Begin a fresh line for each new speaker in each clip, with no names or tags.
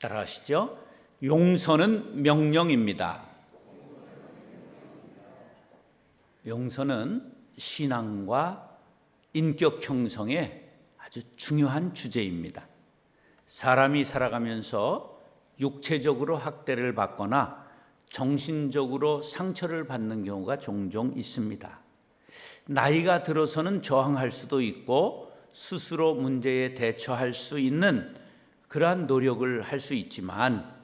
따라하시죠. 용서는 명령입니다. 용서는 신앙과 인격 형성에 아주 중요한 주제입니다. 사람이 살아가면서 육체적으로 학대를 받거나 정신적으로 상처를 받는 경우가 종종 있습니다. 나이가 들어서는 저항할 수도 있고 스스로 문제에 대처할 수 있는 그러한 노력을 할 수 있지만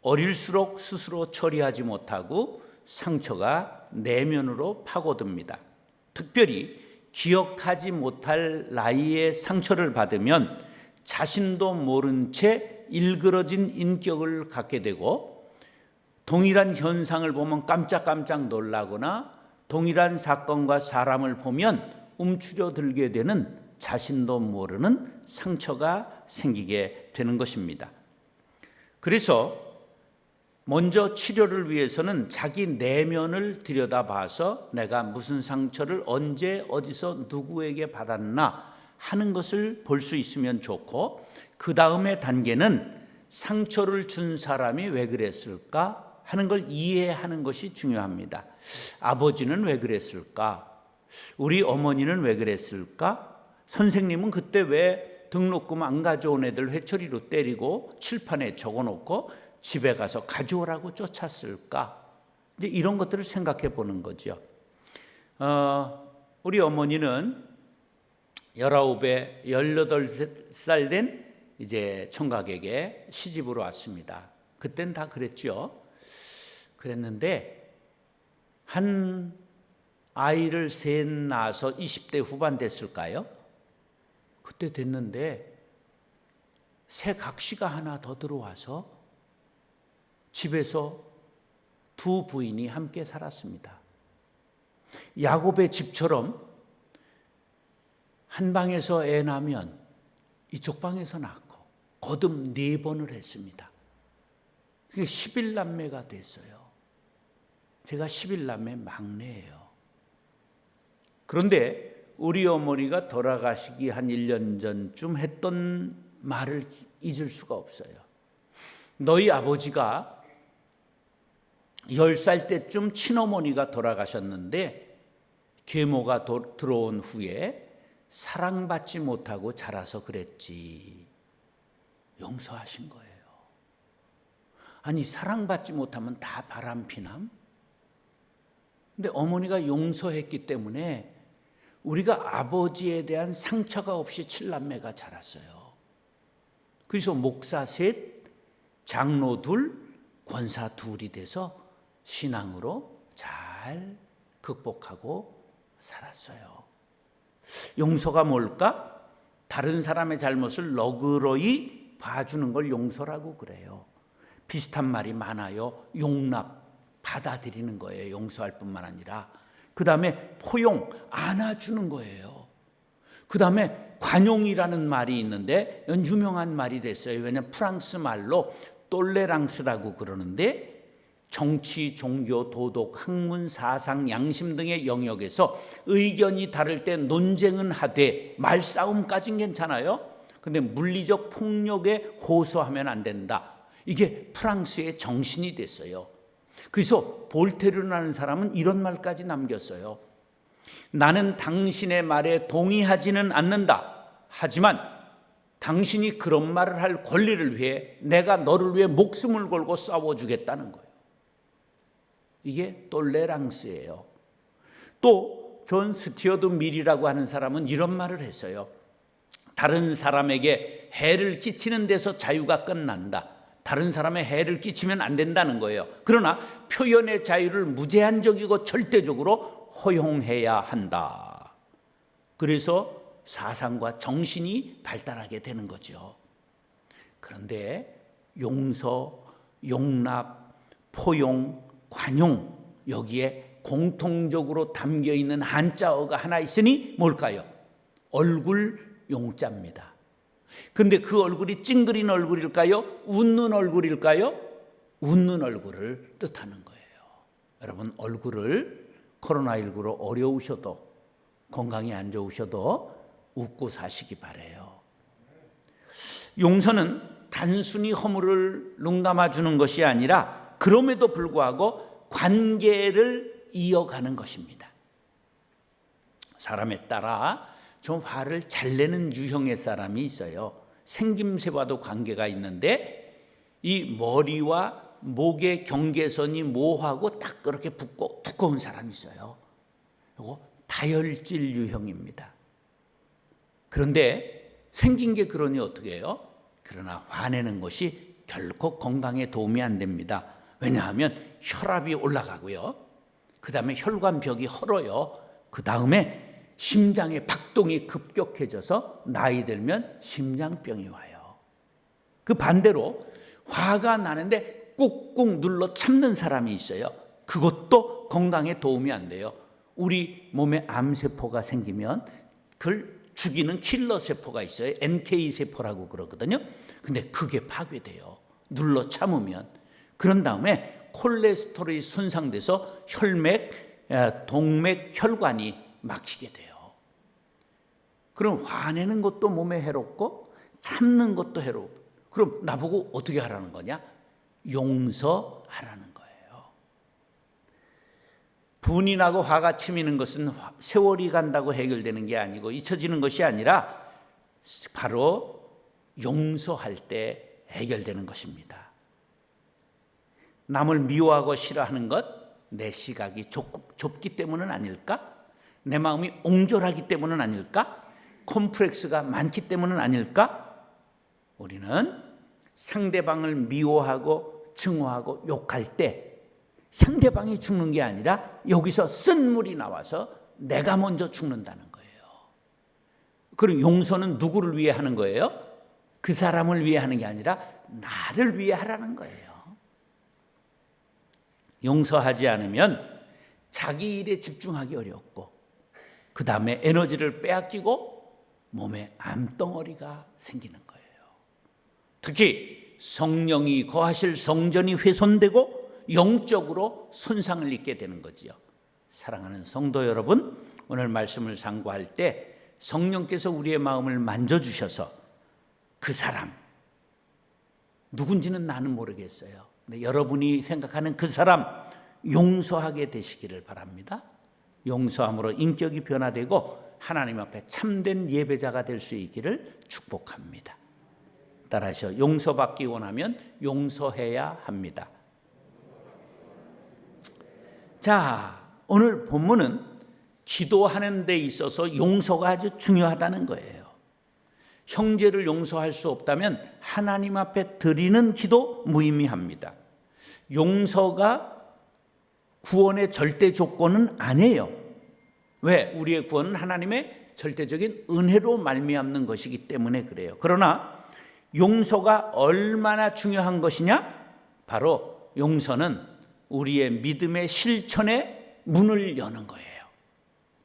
어릴수록 스스로 처리하지 못하고 상처가 내면으로 파고듭니다. 특별히 기억하지 못할 나이에 상처를 받으면 자신도 모른 채 일그러진 인격을 갖게 되고 동일한 현상을 보면 깜짝깜짝 놀라거나 동일한 사건과 사람을 보면 움츠려 들게 되는 자신도 모르는 상처가 생기게 되는 것입니다. 그래서 먼저 치료를 위해서는 자기 내면을 들여다봐서 내가 무슨 상처를 언제 어디서 누구에게 받았나 하는 것을 볼 수 있으면 좋고 그 다음에 단계는 상처를 준 사람이 왜 그랬을까 하는 걸 이해하는 것이 중요합니다. 아버지는 왜 그랬을까? 우리 어머니는 왜 그랬을까? 선생님은 그때 왜 등록금 안 가져온 애들 회초리로 때리고 칠판에 적어놓고 집에 가서 가져오라고 쫓았을까? 이제 이런 것들을 생각해 보는 거죠. 어, 우리 어머니는 19에 18살 된 이제 총각에게 시집으로 왔습니다. 그땐 다 그랬죠. 그랬는데 한 아이를 셋 낳아서 20대 후반 됐을까요? 그때 됐는데 새 각시가 하나 더 들어와서 집에서 두 부인이 함께 살았습니다. 야곱의 집처럼 한 방에서 애 낳으면 이쪽 방에서 낳고 거듭 네 번을 했습니다. 그게 11남매가 됐어요. 제가 11남매 막내예요. 그런데 우리 어머니가 돌아가시기 한 1년 전쯤 했던 말을 잊을 수가 없어요. 너희 아버지가 10살 때쯤 친어머니가 돌아가셨는데 계모가 도, 들어온 후에 사랑받지 못하고 자라서 그랬지. 용서하신 거예요. 아니, 사랑받지 못하면 다 바람피남? 근데 어머니가 용서했기 때문에 우리가 아버지에 대한 상처가 없이 칠남매가 자랐어요. 그래서 목사 셋, 장로 둘, 권사 둘이 돼서 신앙으로 잘 극복하고 살았어요. 용서가 뭘까? 다른 사람의 잘못을 너그러이 봐주는 걸 용서라고 그래요. 비슷한 말이 많아요. 용납, 받아들이는 거예요. 용서할 뿐만 아니라. 그 다음에 포용, 안아주는 거예요. 그 다음에 관용이라는 말이 있는데, 유명한 말이 됐어요. 왜냐하면 프랑스 말로 똘레랑스라고 그러는데, 정치, 종교, 도덕, 학문, 사상, 양심 등의 영역에서 의견이 다를 때 논쟁은 하되 말싸움까진 괜찮아요. 근데 물리적 폭력에 호소하면 안 된다. 이게 프랑스의 정신이 됐어요. 그래서 볼테르라는 사람은 이런 말까지 남겼어요. 나는 당신의 말에 동의하지는 않는다. 하지만 당신이 그런 말을 할 권리를 위해 내가 너를 위해 목숨을 걸고 싸워주겠다는 거예요. 이게 똘레랑스예요. 또 존 스티어드 밀이라고 하는 사람은 이런 말을 했어요. 다른 사람에게 해를 끼치는 데서 자유가 끝난다. 다른 사람의 해를 끼치면 안 된다는 거예요. 그러나 표현의 자유를 무제한적이고 절대적으로 허용해야 한다. 그래서 사상과 정신이 발달하게 되는 거죠. 그런데 용서, 용납, 포용, 관용 여기에 공통적으로 담겨 있는 한자어가 하나 있으니 뭘까요? 얼굴 용자입니다. 근데 그 얼굴이 찡그린 얼굴일까요? 웃는 얼굴일까요? 웃는 얼굴을 뜻하는 거예요. 여러분 얼굴을 코로나19로 어려우셔도 건강이 안 좋으셔도 웃고 사시기 바래요. 용서는 단순히 허물을 농담아 주는 것이 아니라 그럼에도 불구하고 관계를 이어가는 것입니다. 사람에 따라 좀 화를 잘 내는 유형의 사람이 있어요. 생김새와도 관계가 있는데 이 머리와 목의 경계선이 모호하고 딱 그렇게 붓고 두꺼운 사람이 있어요. 이거 다혈질 유형입니다. 그런데 생긴 게 그러니 어떻게 해요? 그러나 화내는 것이 결코 건강에 도움이 안 됩니다. 왜냐하면 혈압이 올라가고요. 그 다음에 혈관벽이 헐어요. 그 다음에 심장의 박동이 급격해져서 나이 들면 심장병이 와요. 그 반대로 화가 나는데 꾹꾹 눌러 참는 사람이 있어요. 그것도 건강에 도움이 안 돼요. 우리 몸에 암세포가 생기면 그걸 죽이는 킬러 세포가 있어요. NK 세포라고 그러거든요. 근데 그게 파괴돼요. 눌러 참으면. 그런 다음에 콜레스테롤이 손상돼서 혈맥, 에, 동맥, 혈관이 막히게 돼요. 그럼 화내는 것도 몸에 해롭고 참는 것도 해롭고 그럼 나보고 어떻게 하라는 거냐? 용서하라는 거예요. 분이 나고 화가 치미는 것은 화- 세월이 간다고 해결되는 게 아니고 잊혀지는 것이 아니라 바로 용서할 때 해결되는 것입니다. 남을 미워하고 싫어하는 것 내 시각이 좁, 좁기 때문은 아닐까? 내 마음이 옹졸하기 때문은 아닐까? 콤플렉스가 많기 때문은 아닐까? 우리는 상대방을 미워하고 증오하고 욕할 때 상대방이 죽는 게 아니라 여기서 쓴물이 나와서 내가 먼저 죽는다는 거예요. 그럼 용서는 누구를 위해 하는 거예요? 그 사람을 위해 하는 게 아니라 나를 위해 하라는 거예요. 용서하지 않으면 자기 일에 집중하기 어렵고 그 다음에 에너지를 빼앗기고 몸에 암덩어리가 생기는 거예요. 특히 성령이 거하실 성전이 훼손되고 영적으로 손상을 입게 되는 거지요. 사랑하는 성도 여러분, 오늘 말씀을 상고할 때 성령께서 우리의 마음을 만져주셔서 그 사람, 누군지는 나는 모르겠어요. 여러분이 생각하는 그 사람 용서하게 되시기를 바랍니다. 용서함으로 인격이 변화되고 하나님 앞에 참된 예배자가 될 수 있기를 축복합니다. 따라하셔. 용서받기 원하면 용서해야 합니다. 자, 오늘 본문은 기도하는 데 있어서 용서가 아주 중요하다는 거예요. 형제를 용서할 수 없다면 하나님 앞에 드리는 기도 무의미합니다. 용서가 구원의 절대 조건은 아니에요. 왜? 우리의 구원은 하나님의 절대적인 은혜로 말미암는 것이기 때문에 그래요. 그러나 용서가 얼마나 중요한 것이냐? 바로 용서는 우리의 믿음의 실천의 문을 여는 거예요.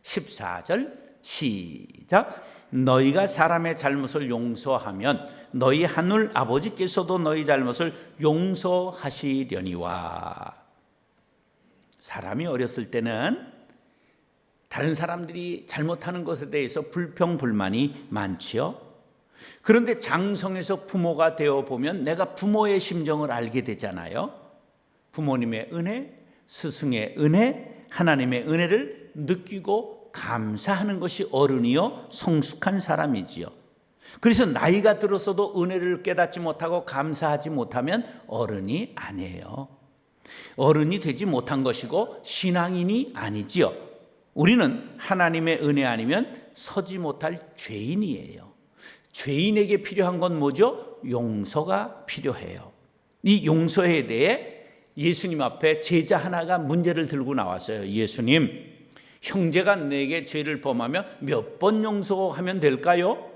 14절 시작. 너희가 사람의 잘못을 용서하면 너희 하늘 아버지께서도 너희 잘못을 용서하시려니와. 사람이 어렸을 때는 다른 사람들이 잘못하는 것에 대해서 불평 불만이 많지요. 그런데 장성에서 부모가 되어 보면 내가 부모의 심정을 알게 되잖아요. 부모님의 은혜, 스승의 은혜, 하나님의 은혜를 느끼고 감사하는 것이 어른이요 성숙한 사람이지요. 그래서 나이가 들어서도 은혜를 깨닫지 못하고 감사하지 못하면 어른이 아니에요. 어른이 되지 못한 것이고 신앙인이 아니지요. 우리는 하나님의 은혜 아니면 서지 못할 죄인이에요. 죄인에게 필요한 건 뭐죠? 용서가 필요해요. 이 용서에 대해 예수님 앞에 제자 하나가 문제를 들고 나왔어요. 예수님, 형제가 내게 죄를 범하면 몇 번 용서하면 될까요?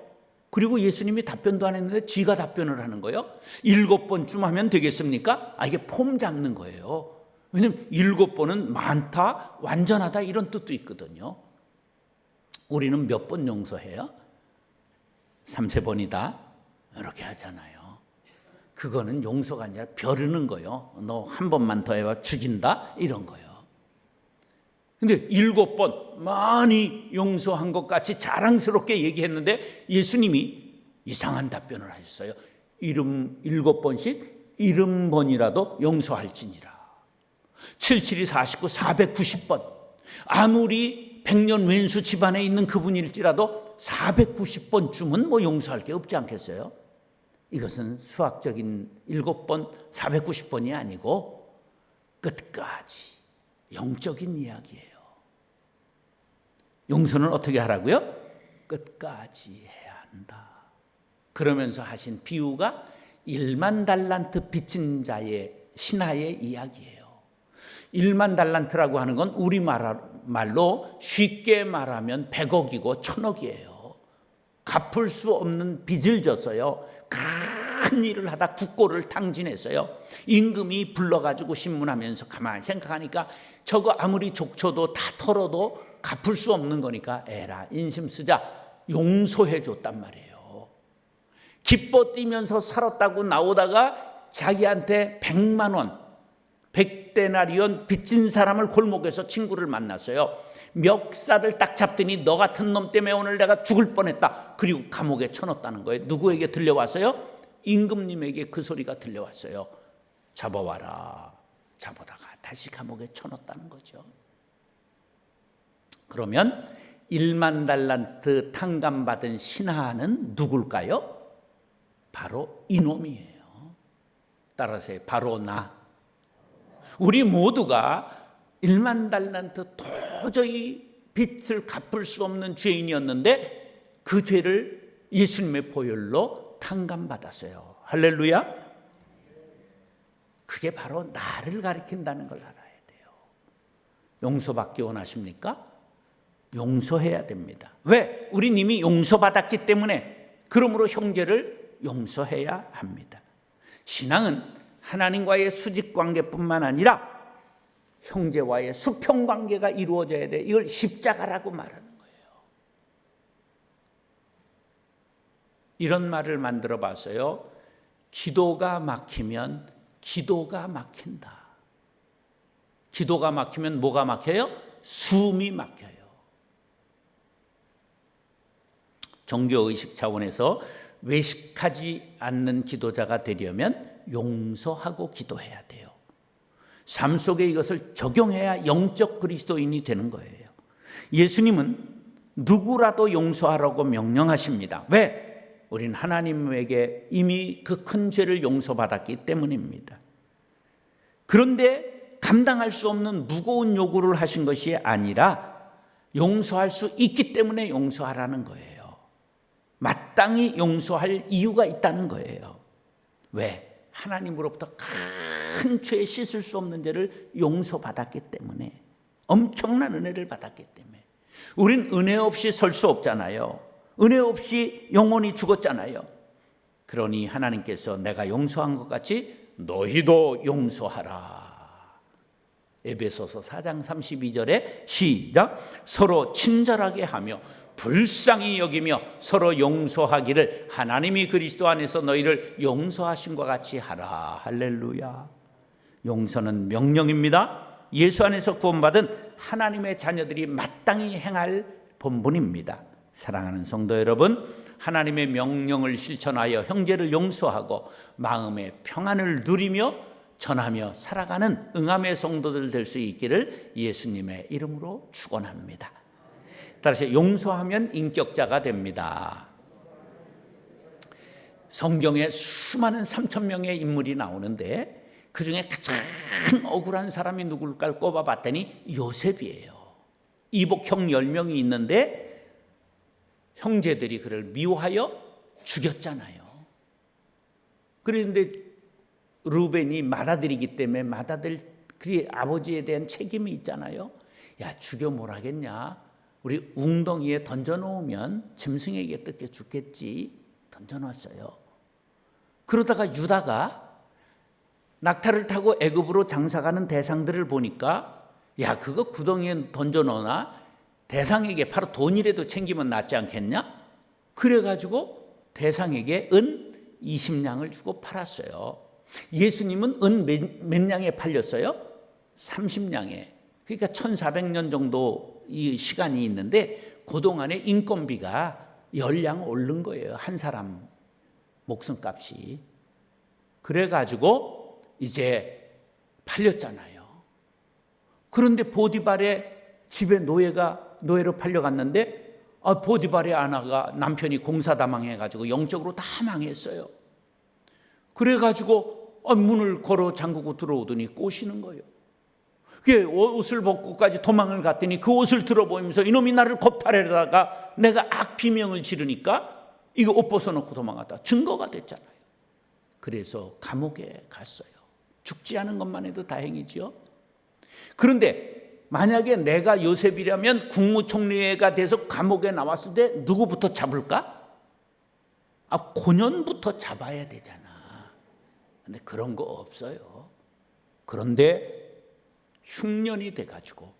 그리고 예수님이 답변도 안 했는데 지가 답변을 하는 거예요. 일곱 번쯤 하면 되겠습니까? 아, 이게 폼 잡는 거예요. 왜냐면 일곱 번은 많다, 완전하다 이런 뜻도 있거든요. 우리는 몇 번 용서해요? 삼세 번이다. 이렇게 하잖아요. 그거는 용서가 아니라 벼르는 거요. 너 한 번만 더 해봐 죽인다 이런 거요. 근데 일곱 번 많이 용서한 것 같이 자랑스럽게 얘기했는데 예수님이 이상한 답변을 하셨어요. 이름 일곱 번씩 일흔 번이라도 용서할지니라. 77이 49, 490번. 아무리 백년 왼수 집안에 있는 그분일지라도 490번쯤은 뭐 용서할 게 없지 않겠어요? 이것은 수학적인 일곱 번, 490번이 아니고 끝까지 영적인 이야기예요. 용서는 어떻게 하라고요? 끝까지 해야 한다. 그러면서 하신 비유가 1만 달란트 빚진 자의 신하의 이야기예요. 1만 달란트라고 하는 건 우리말로 쉽게 말하면 100억이고 1000억이에요. 갚을 수 없는 빚을 졌어요. 큰 일을 하다 국고를 탕진했어요. 임금이 불러가지고 신문하면서 가만히 생각하니까 저거 아무리 족쳐도 다 털어도 갚을 수 없는 거니까 에라 인심 쓰자 용서해 줬단 말이에요. 기뻐 뛰면서 살았다고 나오다가 자기한테 100만 원, 100데나리온 빚진 사람을 골목에서 친구를 만났어요. 멱살을 딱 잡더니 너 같은 놈 때문에 오늘 내가 죽을 뻔했다. 그리고 감옥에 쳐넣었다는 거예요. 누구에게 들려왔어요? 임금님에게 그 소리가 들려왔어요. 잡아와라. 잡아다가 다시 감옥에 쳐넣었다는 거죠. 그러면 1만 달란트 탕감 받은 신하는 누굴까요? 바로 이놈이에요. 따라서 바로 나. 우리 모두가 1만 달란트 도저히 빚을 갚을 수 없는 죄인이었는데 그 죄를 예수님의 보혈로 탕감받았어요. 할렐루야. 그게 바로 나를 가리킨다는 걸 알아야 돼요. 용서받기 원하십니까? 용서해야 됩니다. 왜? 우리 님이 용서받았기 때문에 그러므로 형제를 용서해야 합니다. 신앙은 하나님과의 수직 관계뿐만 아니라 형제와의 수평 관계가 이루어져야 돼. 이걸 십자가라고 말하는 거예요. 이런 말을 만들어 봤어요. 기도가 막히면 기도가 막힌다. 기도가 막히면 뭐가 막혀요? 숨이 막혀요. 종교 의식 차원에서 외식하지 않는 기도자가 되려면 용서하고 기도해야 돼요. 삶 속에 이것을 적용해야 영적 그리스도인이 되는 거예요. 예수님은 누구라도 용서하라고 명령하십니다. 왜? 우린 하나님에게 이미 그 큰 죄를 용서받았기 때문입니다. 그런데 감당할 수 없는 무거운 요구를 하신 것이 아니라 용서할 수 있기 때문에 용서하라는 거예요. 마땅히 용서할 이유가 있다는 거예요. 왜? 하나님으로부터 큰 죄 씻을 수 없는 죄를 용서받았기 때문에 엄청난 은혜를 받았기 때문에 우린 은혜 없이 설 수 없잖아요. 은혜 없이 영원히 죽었잖아요. 그러니 하나님께서 내가 용서한 것 같이 너희도 용서하라. 에베소서 4장 32절에 시작 서로 친절하게 하며 불쌍히 여기며 서로 용서하기를 하나님이 그리스도 안에서 너희를 용서하신 것 같이 하라. 할렐루야. 용서는 명령입니다. 예수 안에서 구원받은 하나님의 자녀들이 마땅히 행할 본분입니다. 사랑하는 성도 여러분, 하나님의 명령을 실천하여 형제를 용서하고 마음의 평안을 누리며 전하며 살아가는 응함의 성도들 될 수 있기를 예수님의 이름으로 축원합니다. 따라서 용서하면 인격자가 됩니다. 성경에 수많은 3천 명의 인물이 나오는데 그 중에 가장 억울한 사람이 누굴까 꼽아봤더니 요셉이에요. 이복형 10명이 있는데 형제들이 그를 미워하여 죽였잖아요. 그런데 루벤이 맏아들이기 때문에 맏아들 그 아버지에 대한 책임이 있잖아요. 야 죽여 뭘 하겠냐? 우리 웅덩이에 던져놓으면 짐승에게 뜯겨 죽겠지. 던져놨어요. 그러다가 유다가 낙타를 타고 애굽으로 장사가는 대상들을 보니까 야 그거 구덩이에 던져놓나 대상에게 바로 돈이라도 챙기면 낫지 않겠냐? 그래가지고 대상에게 은 20냥을 주고 팔았어요. 예수님은 은 몇 냥에 팔렸어요? 30냥에. 그러니까 1400년 정도 이 시간이 있는데 그동안에 인건비가 열량 오른 거예요. 한 사람 목숨값이. 그래가지고 이제 팔렸잖아요. 그런데 보디발의 집에 노예가 노예로 팔려갔는데 아, 보디발의 아나가 남편이 공사다 망해가지고 영적으로 다 망했어요. 그래가지고 아, 문을 걸어 잠그고 들어오더니 꼬시는 거예요. 그 옷을 벗고까지 도망을 갔더니 그 옷을 들어보면서 이놈이 나를 겁탈해다가 내가 악비명을 지르니까 이거 옷 벗어놓고 도망갔다. 증거가 됐잖아요. 그래서 감옥에 갔어요. 죽지 않은 것만 해도 다행이지요. 그런데 만약에 내가 요셉이라면 국무총리가 돼서 감옥에 나왔을 때 누구부터 잡을까? 아, 고년부터 잡아야 되잖아. 근데 그런 거 없어요. 그런데 흉년이 돼가지고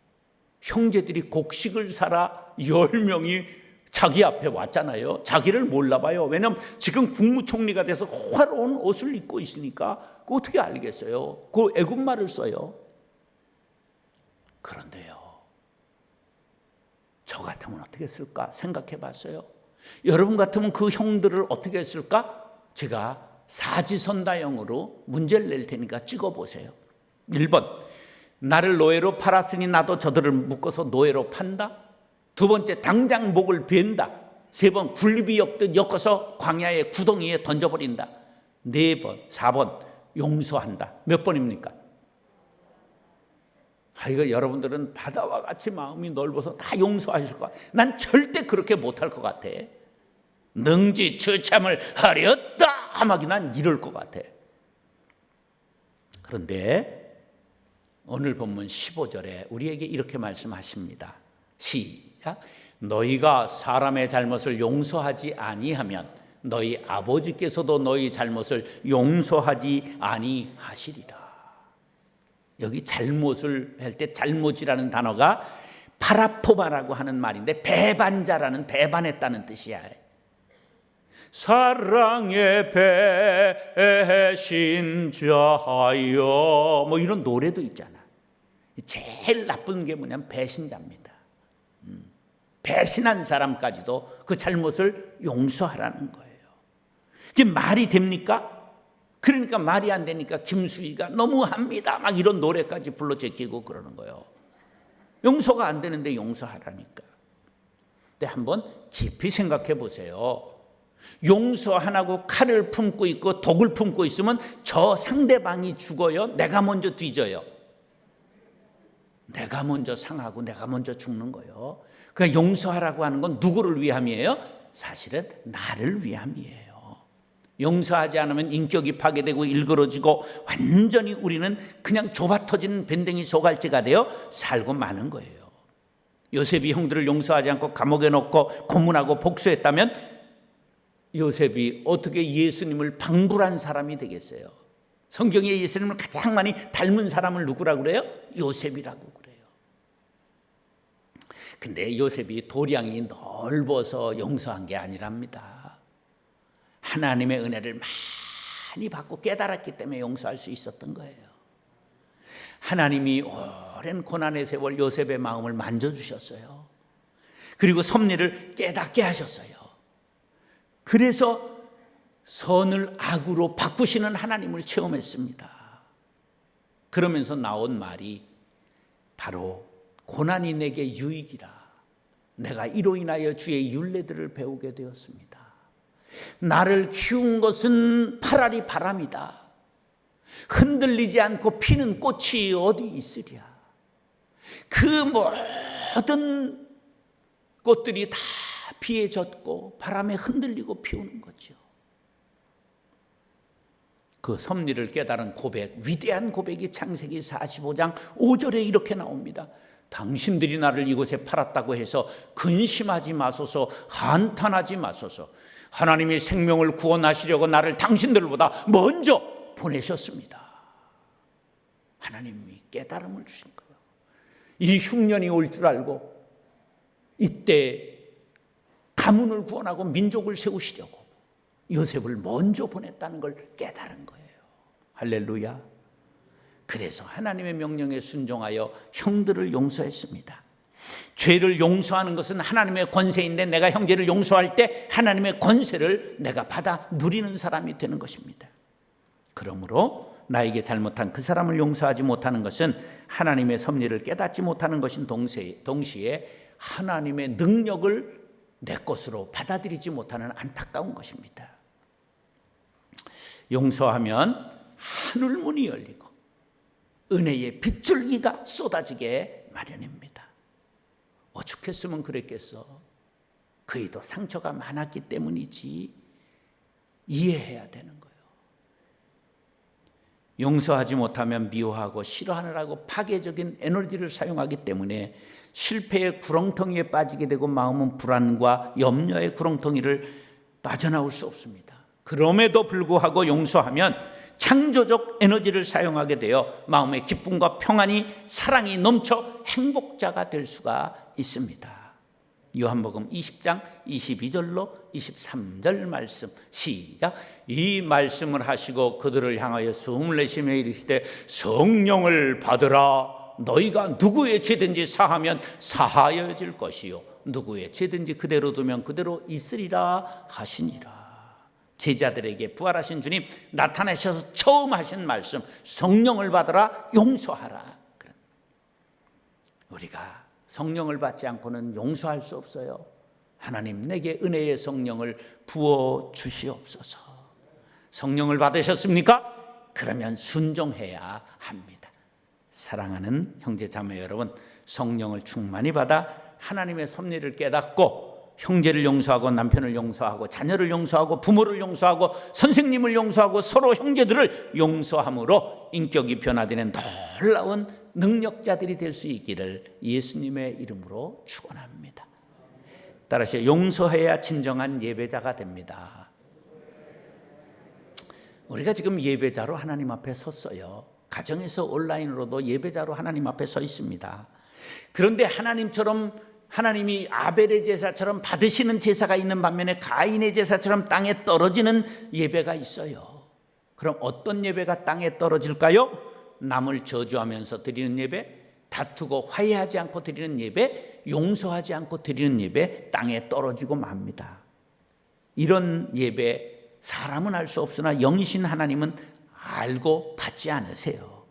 형제들이 곡식을 사라 열 명이 자기 앞에 왔잖아요. 자기를 몰라봐요. 왜냐면 지금 국무총리가 돼서 화려한 옷을 입고 있으니까 그 어떻게 알겠어요? 그 애국말을 써요. 그런데요. 저 같으면 어떻게 했을까 생각해 봤어요. 여러분 같으면 그 형들을 어떻게 했을까? 제가 사지선다형으로 문제를 낼 테니까 찍어 보세요. 1번. 나를 노예로 팔았으니 나도 저들을 묶어서 노예로 판다. 두 번째, 당장 목을 벤다. 세 번, 굴립이 엮듯 엮어서 광야의 구덩이에 던져버린다. 네 번, 사 번, 용서한다. 몇 번입니까? 아, 이거 여러분들은 바다와 같이 마음이 넓어서 다 용서하실 것 같아. 난 절대 그렇게 못할 것 같아. 능지 처참을 하렸다 하막이 난 이럴 것 같아. 그런데 오늘 본문 15절에 우리에게 이렇게 말씀하십니다. 시작. 너희가 사람의 잘못을 용서하지 아니하면 너희 아버지께서도 너희 잘못을 용서하지 아니하시리라. 여기 잘못을 할 때 잘못이라는 단어가 파라포바라고 하는 말인데 배반자라는 배반했다는 뜻이야. 사랑의 배신자여 뭐 이런 노래도 있잖아. 제일 나쁜 게 뭐냐면 배신자입니다. 음, 배신한 사람까지도 그 잘못을 용서하라는 거예요. 그게 말이 됩니까? 그러니까 말이 안 되니까 김수희가 너무합니다. 막 이런 노래까지 불러 제끼고 그러는 거예요. 용서가 안 되는데 용서하라니까. 근데 한번 깊이 생각해 보세요. 용서 안 하고 칼을 품고 있고 독을 품고 있으면 저 상대방이 죽어요. 내가 먼저 뒤져요. 내가 먼저 상하고 내가 먼저 죽는 거예요. 그러니까 용서하라고 하는 건 누구를 위함이에요? 사실은 나를 위함이에요. 용서하지 않으면 인격이 파괴되고 일그러지고 완전히 우리는 그냥 좁아 터진 밴댕이 소갈치가 되어 살고 마는 거예요. 요셉이 형들을 용서하지 않고 감옥에 넣고 고문하고 복수했다면 요셉이 어떻게 예수님을 방불한 사람이 되겠어요? 성경에 예수님을 가장 많이 닮은 사람을 누구라고 그래요? 요셉이라고. 근데 요셉이 도량이 넓어서 용서한 게 아니랍니다. 하나님의 은혜를 많이 받고 깨달았기 때문에 용서할 수 있었던 거예요. 하나님이 오랜 고난의 세월 요셉의 마음을 만져주셨어요. 그리고 섭리를 깨닫게 하셨어요. 그래서 선을 악으로 바꾸시는 하나님을 체험했습니다. 그러면서 나온 말이 바로 고난이 내게 유익이라. 내가 이로 인하여 주의 윤례들을 배우게 되었습니다. 나를 키운 것은 파라리 바람이다. 흔들리지 않고 피는 꽃이 어디 있으랴. 그 모든 꽃들이 다 비에 젖고 바람에 흔들리고 피우는 거죠. 그 섭리를 깨달은 고백, 위대한 고백이 창세기 45장 5절에 이렇게 나옵니다. 당신들이 나를 이곳에 팔았다고 해서 근심하지 마소서, 한탄하지 마소서. 하나님이 생명을 구원하시려고 나를 당신들보다 먼저 보내셨습니다. 하나님이 깨달음을 주신 거예요. 이 흉년이 올 줄 알고 이때 가문을 구원하고 민족을 세우시려고 요셉을 먼저 보냈다는 걸 깨달은 거예요. 할렐루야. 그래서 하나님의 명령에 순종하여 형들을 용서했습니다. 죄를 용서하는 것은 하나님의 권세인데 내가 형제를 용서할 때 하나님의 권세를 내가 받아 누리는 사람이 되는 것입니다. 그러므로 나에게 잘못한 그 사람을 용서하지 못하는 것은 하나님의 섭리를 깨닫지 못하는 것인 동시에, 하나님의 능력을 내 것으로 받아들이지 못하는 안타까운 것입니다. 용서하면 하늘 문이 열리고 은혜의 빗줄기가 쏟아지게 마련입니다. 오죽했으면 그랬겠어. 그이도 상처가 많았기 때문이지 이해해야 되는 거예요. 용서하지 못하면 미워하고 싫어하느라고 파괴적인 에너지를 사용하기 때문에 실패의 구렁텅이에 빠지게 되고 마음은 불안과 염려의 구렁텅이를 빠져나올 수 없습니다. 그럼에도 불구하고 용서하면 창조적 에너지를 사용하게 되어 마음의 기쁨과 평안이 사랑이 넘쳐 행복자가 될 수가 있습니다. 요한복음 20장 22절로 23절 말씀 시작. 이 말씀을 하시고 그들을 향하여 숨을 내쉬며 이르시되 성령을 받으라. 너희가 누구의 죄든지 사하면 사하여질 것이요. 누구의 죄든지 그대로 두면 그대로 있으리라 하시니라 제자들에게 부활하신 주님 나타나셔서 처음 하신 말씀 성령을 받으라 용서하라 우리가 성령을 받지 않고는 용서할 수 없어요. 하나님 내게 은혜의 성령을 부어 주시옵소서. 성령을 받으셨습니까? 그러면 순종해야 합니다. 사랑하는 형제 자매 여러분, 성령을 충만히 받아 하나님의 섭리를 깨닫고 형제를 용서하고 남편을 용서하고 자녀를 용서하고 부모를 용서하고 선생님을 용서하고 서로 형제들을 용서함으로 인격이 변화되는 놀라운 능력자들이 될 수 있기를 예수님의 이름으로 축원합니다. 따라서 용서해야 진정한 예배자가 됩니다. 우리가 지금 예배자로 하나님 앞에 섰어요. 가정에서 온라인으로도 예배자로 하나님 앞에 서 있습니다. 그런데 하나님처럼 하나님이 아벨의 제사처럼 받으시는 제사가 있는 반면에 가인의 제사처럼 땅에 떨어지는 예배가 있어요. 그럼 어떤 예배가 땅에 떨어질까요? 남을 저주하면서 드리는 예배, 다투고 화해하지 않고 드리는 예배, 용서하지 않고 드리는 예배 땅에 떨어지고 맙니다. 이런 예배 사람은 알 수 없으나 영이신 하나님은 알고 받지 않으세요.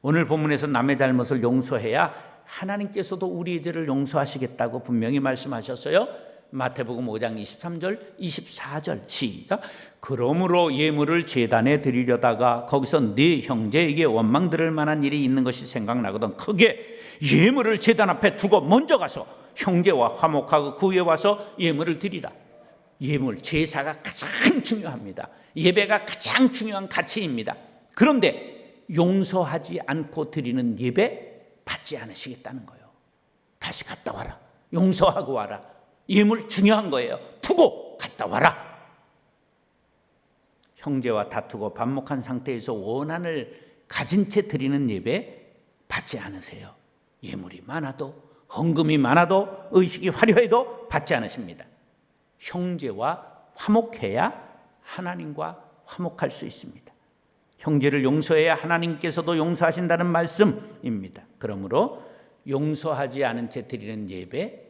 오늘 본문에서 남의 잘못을 용서해야 하나님께서도 우리의 죄를 용서하시겠다고 분명히 말씀하셨어요. 마태복음 5장 23절, 24절 시작. 그러므로 예물을 제단에 드리려다가 거기서 네 형제에게 원망 들을 만한 일이 있는 것이 생각나거든 크게 예물을 제단 앞에 두고 먼저 가서 형제와 화목하고 구에 와서 예물을 드리라. 예물 제사가 가장 중요합니다. 예배가 가장 중요한 가치입니다. 그런데 용서하지 않고 드리는 예배 받지 않으시겠다는 거예요. 다시 갔다 와라. 용서하고 와라. 예물 중요한 거예요. 두고 갔다 와라. 형제와 다투고 반목한 상태에서 원한을 가진 채 드리는 예배 받지 않으세요. 예물이 많아도 헌금이 많아도 의식이 화려해도 받지 않으십니다. 형제와 화목해야 하나님과 화목할 수 있습니다. 형제를 용서해야 하나님께서도 용서하신다는 말씀입니다. 그러므로 용서하지 않은 채 드리는 예배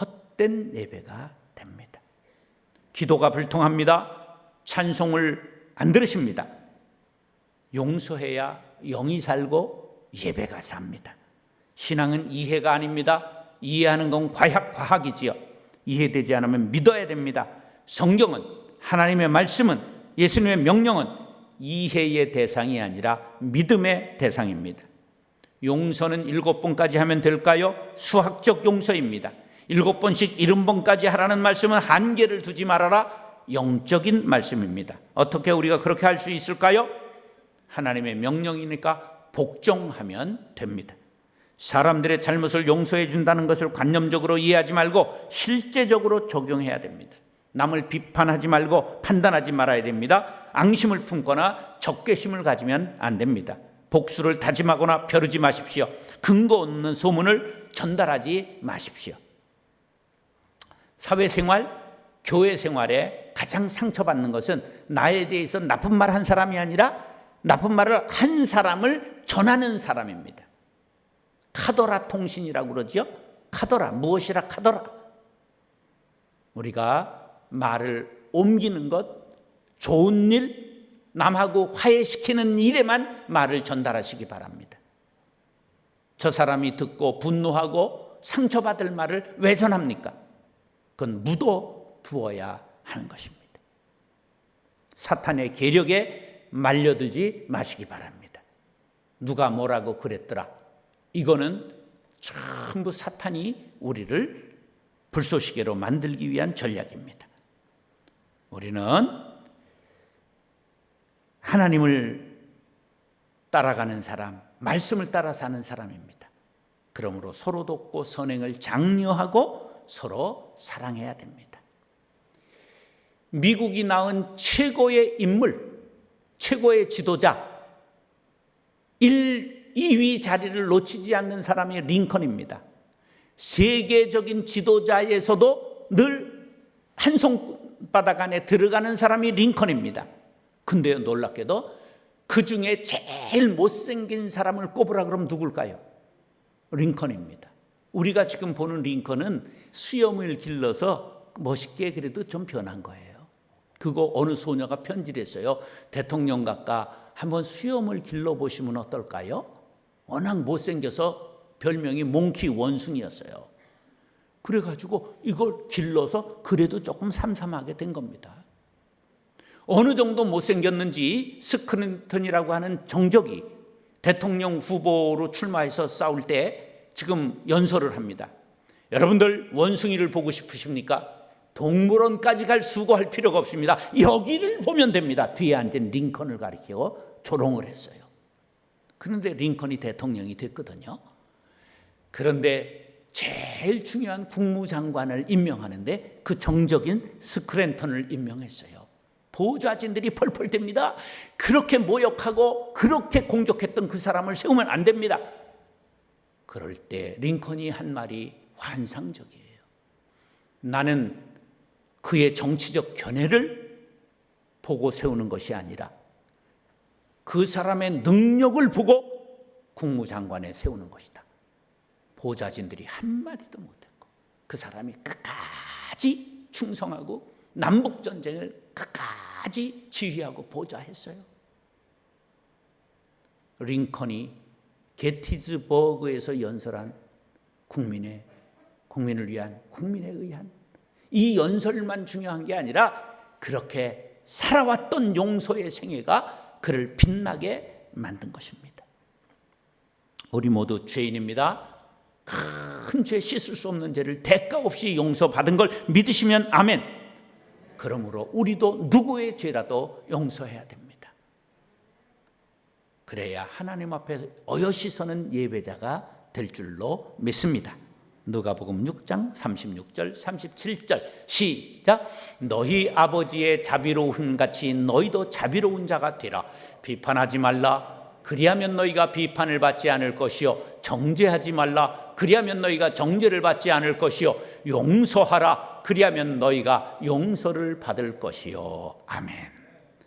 헛된 예배가 됩니다. 기도가 불통합니다. 찬송을 안 들으십니다. 용서해야 영이 살고 예배가 삽니다. 신앙은 이해가 아닙니다. 이해하는 건 과학, 과학이지요. 이해되지 않으면 믿어야 됩니다. 성경은 하나님의 말씀은 예수님의 명령은 이해의 대상이 아니라 믿음의 대상입니다. 용서는 일곱 번까지 하면 될까요? 수학적 용서입니다. 일곱 번씩 일흔 번까지 하라는 말씀은 한계를 두지 말아라. 영적인 말씀입니다. 어떻게 우리가 그렇게 할 수 있을까요? 하나님의 명령이니까 복종하면 됩니다. 사람들의 잘못을 용서해 준다는 것을 관념적으로 이해하지 말고 실제적으로 적용해야 됩니다. 남을 비판하지 말고 판단하지 말아야 됩니다. 앙심을 품거나 적개심을 가지면 안 됩니다. 복수를 다짐하거나 벼르지 마십시오. 근거 없는 소문을 전달하지 마십시오. 사회생활, 교회 생활에 가장 상처받는 것은 나에 대해서 나쁜 말 한 사람이 아니라 나쁜 말을 한 사람을 전하는 사람입니다. 카더라 통신이라고 그러죠. 카더라 무엇이라 카더라. 우리가 말을 옮기는 것, 좋은 일, 남하고 화해시키는 일에만 말을 전달하시기 바랍니다. 저 사람이 듣고 분노하고 상처받을 말을 왜 전합니까? 그건 묻어 두어야 하는 것입니다. 사탄의 계력에 말려들지 마시기 바랍니다. 누가 뭐라고 그랬더라. 이거는 전부 사탄이 우리를 불쏘시개로 만들기 위한 전략입니다. 우리는 하나님을 따라가는 사람, 말씀을 따라 사는 사람입니다. 그러므로 서로 돕고 선행을 장려하고 서로 사랑해야 됩니다. 미국이 낳은 최고의 인물, 최고의 지도자, 1, 2위 자리를 놓치지 않는 사람이 링컨입니다. 세계적인 지도자에서도 늘 한 손바닥 안에 들어가는 사람이 링컨입니다. 근데요, 놀랍게도 그 중에 제일 못생긴 사람을 꼽으라 그러면 누굴까요? 링컨입니다. 우리가 지금 보는 링컨은 수염을 길러서 멋있게 그래도 좀 변한 거예요. 그거 어느 소녀가 편지를 했어요. 대통령 각과 한번 수염을 길러 보시면 어떨까요? 워낙 못생겨서 별명이 몽키 원숭이였어요. 그래가지고 이걸 길러서 그래도 조금 삼삼하게 된 겁니다. 어느 정도 못생겼는지 스크린턴이라고 하는 정적이 대통령 후보로 출마해서 싸울 때 지금 연설을 합니다. 여러분들 원숭이를 보고 싶으십니까? 동물원까지 갈 수고할 필요가 없습니다. 여기를 보면 됩니다. 뒤에 앉은 링컨을 가리키고 조롱을 했어요. 그런데 링컨이 대통령이 됐거든요. 그런데 제일 중요한 국무장관을 임명하는데 그 정적인 스크랜턴을 임명했어요. 보좌진들이 펄펄 댑니다. 그렇게 모욕하고 그렇게 공격했던 그 사람을 세우면 안 됩니다. 그럴 때 링컨이 한 말이 환상적이에요. 나는 그의 정치적 견해를 보고 세우는 것이 아니라 그 사람의 능력을 보고 국무장관에 세우는 것이다. 보좌진들이 한마디도 못했고 그 사람이 끝까지 충성하고 남북 전쟁을 끝까지 지휘하고 보좌했어요. 링컨이 게티즈버그에서 연설한 국민의 국민을 위한 국민에 의한 이 연설만 중요한 게 아니라 그렇게 살아왔던 용서의 생애가 그를 빛나게 만든 것입니다. 우리 모두 죄인입니다. 큰 죄 씻을 수 없는 죄를 대가 없이 용서받은 걸 믿으시면 아멘. 그러므로 우리도 누구의 죄라도 용서해야 됩니다. 그래야 하나님 앞에 어여시 서는 예배자가 될 줄로 믿습니다. 누가복음 6장 36절 37절. 시작. 너희 아버지의 자비로운 같이 너희도 자비로운 자가 되라. 비판하지 말라. 그리하면 너희가 비판을 받지 않을 것이요. 정죄하지 말라. 그리하면 너희가 정죄를 받지 않을 것이요. 용서하라 그리하면 너희가 용서를 받을 것이요. 아멘.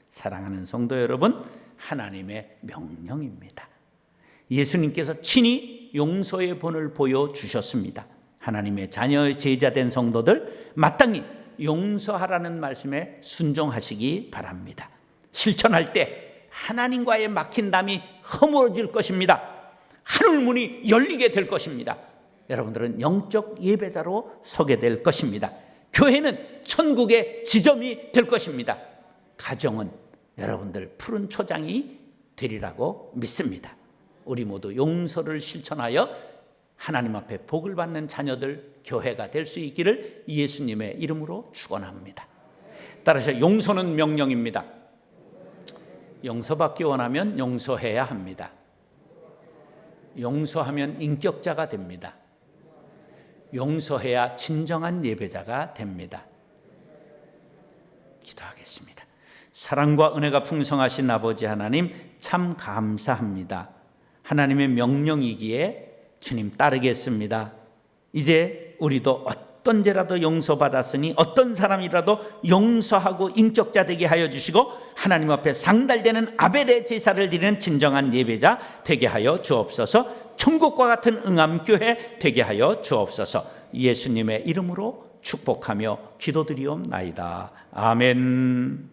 사랑하는 성도 여러분 하나님의 명령입니다. 예수님께서 친히 용서의 본을 보여 주셨습니다. 하나님의 자녀의 제자된 성도들 마땅히 용서하라는 말씀에 순종하시기 바랍니다. 실천할 때 하나님과의 막힌 담이 허물어질 것입니다. 하늘 문이 열리게 될 것입니다. 여러분들은 영적 예배자로 서게 될 것입니다. 교회는 천국의 지점이 될 것입니다. 가정은 여러분들 푸른 초장이 되리라고 믿습니다. 우리 모두 용서를 실천하여 하나님 앞에 복을 받는 자녀들 교회가 될 수 있기를 예수님의 이름으로 축원합니다. 따라서 용서는 명령입니다. 용서받기 원하면 용서해야 합니다. 용서하면 인격자가 됩니다. 용서해야 진정한 예배자가 됩니다. 기도하겠습니다. 사랑과 은혜가 풍성하신 아버지 하나님 참 감사합니다. 하나님의 명령이기에 주님 따르겠습니다. 이제 우리도 어떤 죄라도 용서받았으니 어떤 사람이라도 용서하고 인격자 되게 하여 주시고 하나님 앞에 상달되는 아벨의 제사를 드리는 진정한 예배자 되게 하여 주옵소서. 천국과 같은 응암교회 되게 하여 주옵소서. 예수님의 이름으로 축복하며 기도드리옵나이다. 아멘.